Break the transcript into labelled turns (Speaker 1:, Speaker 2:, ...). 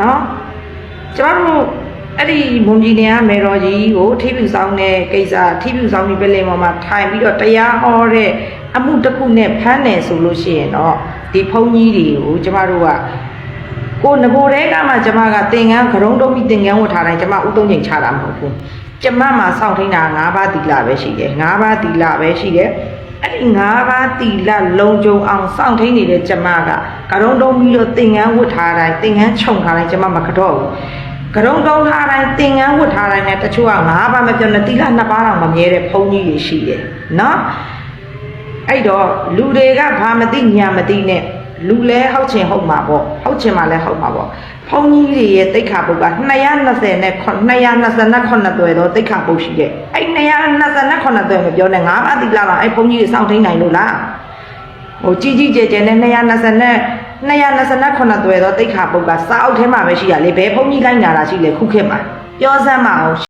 Speaker 1: နော်ကျမတို့အဲ့ဒီမွန်ပြည်နယ်ကမေတော်ကြီးကိုထိပြူဆောင်တဲ့ကိစ္စထိပြူဆောင်ဒီပဲလေပေါ်မှာထိုင်ပြီးတော့တရားဟောတဲ့အမှုတစ်ခုနဲ့ဖမ်းတယ်ဆိုလို့ရှိရင်တော့ဒီဘုန်းကြီးတွေကိုကျမတို့ကကိုငကိုတဲကမှကျမကတင်ကန်းကရုံးတုံးပြီးတင်ကန်းဝတ်ထားတိုင်းကျမဥသုံးချိန်ချတာမဟုတ်ဘူးကျမမှာစောင့်ထိန်တာ၅ပါးတီလာပဲရှိတယ်၅ပါးတီလာပဲရှိတယ် အဲ့ဒီ၅ပါးတီလလုံကြုံအောင်စောင့်ထိန်နေတဲ့ကျမကကရုံတုံးပြီးတော့သင်ငန်းဝတ်ထားတိုင်းသင်ငန်းခြုံထားတိုင်းကျမမကတော့ဘူးကရုံတုံးထားတိုင်းသင်ငန်းဝတ်ထားတိုင်းနဲ့တချို့က၅ပါးမပြောနဲ့တီလနှစ်ပါးတော့မမြဲတဲ့ဘုန်းကြီးတွေရှိတယ်နော်အဲ့တော့လူတွေကဘာမသိညာမသိနဲ့ လူလဲဟုတ်ချင်ဟုတ်မှာပေါ့ဟုတ်ချင်မှလဲဟုတ်မှာပေါ့ဘုန်းကြီးတွေရဲ့တိတ်ခါပုတ်က220နဲ့229သွယ်တော့တိတ်ခါပုတ်ရှိတဲ့အဲ့229သွယ်မပြောနဲ့ငါးပါးတိလာတော့အဲ့ဘုန်းကြီးတွေစောင့်ထိန်နိုင်လို့လားဟိုကြီးကြီးကျယ်ကျယ်နဲ့220နဲ့229သွယ်တော့တိတ်ခါပုတ်ကစာအုပ်ထဲမှာပဲရှိရလေဘယ်ဘုန်းကြီးလိုက်ညာတာရှိလေခုခေတ်မှာပြောစမ်းမအောင်